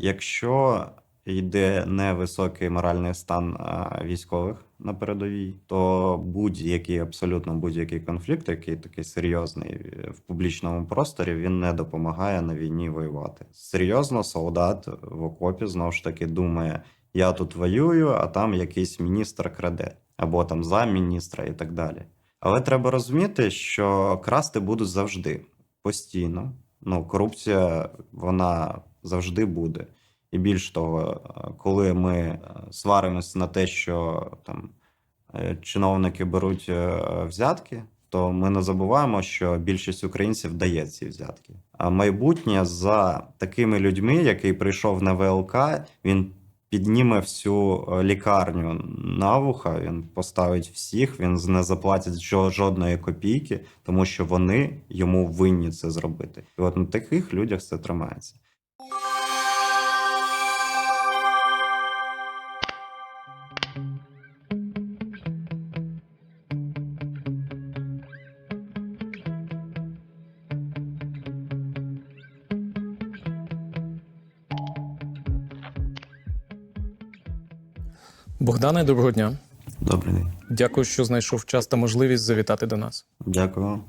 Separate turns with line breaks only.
Якщо йде невисокий моральний стан військових на передовій, то будь-який абсолютно будь-який конфлікт, який такий серйозний е, в публічному просторі, він не допомагає на війні воювати. Серйозно, солдат в окопі знову ж таки думає: я тут воюю, а там якийсь міністр краде, або там замміністра і так далі. Але треба розуміти, що красти будуть завжди постійно. Ну, корупція вона завжди буде. І більш того, коли ми е, сваримося на те, що там е, чиновники беруть е, взятки, то ми не забуваємо, що більшість українців дає ці взятки. А майбутнє за такими людьми, який прийшов на ВЛК, він підніме всю е, лікарню на вуха, він поставить всіх, він не заплатить жо- жодної копійки, тому що вони йому винні це зробити. І от на таких людях це тримається.
Богдане, доброго дня.
Добрий день.
Дякую, що знайшов час та можливість завітати до нас.
Дякую.